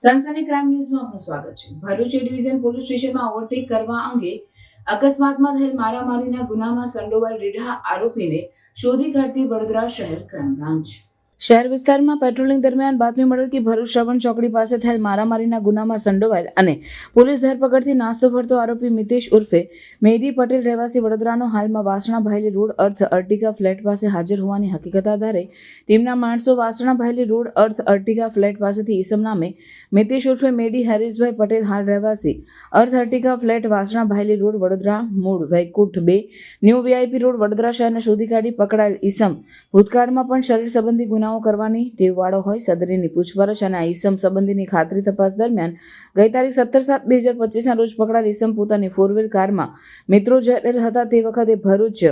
સનસની crime ન્યૂઝમાં આપનું સ્વાગત છે. ભરૂચ ડિવિઝન પોલીસ સ્ટેશનમાં ઓવરટેક કરવા અંગે અકસ્માતમાં થયેલ મારામારીના ગુનામાં સંડોવાયેલ રીઢા આરોપીને શોધી કાઢતી વડોદરા શહેર ક્રાઇમ બ્રાન્ચ શહેર વિસ્તારમાં પેટ્રોલિંગ દરમિયાન બાતમી મળેલ કે ભરૂચ શ્રવણ ચોકડી પાસે થયેલ મારામારીના ગુનામાં સંડોવાયેલ અને પોલીસ ધરપકડથી નાસ્તો ફરતો આરોપી મિતેશ ઉર્ફે મેદી પટેલ રહેવાસી વડોદરાનો હાલમાં Vasna Bhayli road Earth Artika flat પાસે હાજર હોવાની હકીકત આધારે ટીમના માણસો Vasna Bhayli road Earth Artika flat પાસેથી ઈસમ નામે મિતેશ ઉર્ફે મેડી હરીશભાઈ પટેલ હાલ રહેવાસી Earth Artika flat Vasna Bhayli road Vadodara મૂળ વૈકુંઠ બે ન્યૂ વીઆઈપી રોડ વડોદરા શહેરને શોધી કાઢી પકડાયેલ ઈસમ ભૂતકાળમાં પણ શરીર સંબંધી ગુનાઓ કરવાની ટેવવાળો હોય સદરીની પૂછપરછ અને આ ઈસમ સંબંધીની ખાતરી તપાસ દરમિયાન ગઈ તારીખ સત્તર સાત બે હજાર પચીસના રોજ પકડાયેલ ઈસમ પોતાની ફોર વ્હીલ કારમાં મિત્રો જઈ રહેલ હતા તે વખતે ભરૂચ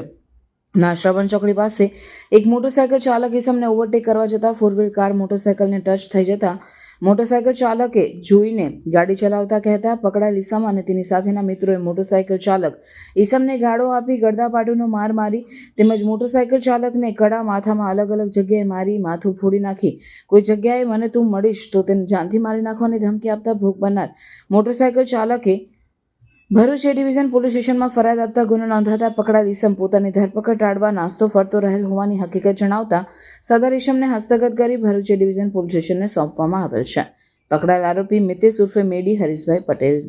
ના, શ્રવણ ચોકડી પાસે એક મોટરસાયકલ ચાલક ઈસમને ઓવરટેક કરવા જતાં ફોર વ્હીલ કાર મોટરસાયકલને ટચ થઈ જતા મોટરસાયકલ ચાલકે જોઈને ગાડી ચલાવતા કહેતા પકડાયેલ ઈસમ અને તેની સાથેના મિત્રોએ મોટરસાયકલ ચાલક ઈસમને ગાળો આપી ગળદાપાટુનો માર મારી તેમજ મોટરસાયકલ ચાલકને કડા માથામાં અલગ અલગ જગ્યાએ મારી માથું ફોડી નાખી. કોઈ જગ્યાએ મને તું મળીશ તો તેને જાનથી મારી નાખવાની ધમકી આપતા ભોગ બનનાર મોટરસાયકલ ચાલકે ભરૂચ એ ડિવિઝન પોલીસ સ્ટેશનમાં ફરિયાદ આપતા ગુનો નોંધાતા પકડાયેલ ઈસમ પોતાની ધરપકડ ટાળવા નાસ્તો ફરતો રહેલ હોવાની હકીકત જણાવતા સદર ઈસમને હસ્તગત કરી ભરૂચ એ ડિવિઝન પોલીસ સ્ટેશનને સોંપવામાં આવેલ છે. પકડાયેલ આરોપી મિતેશ ઉર્ફે Maddy Harishbhai Patel.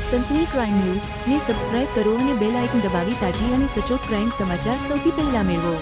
સનસની crime news. ને સબસ્ક્રાઇબ કરો અને બેલ આઇકન દબાવી તાજી અને સચોટ ક્રાઇમ સમાચાર સૌથી પહેલા મેળવો.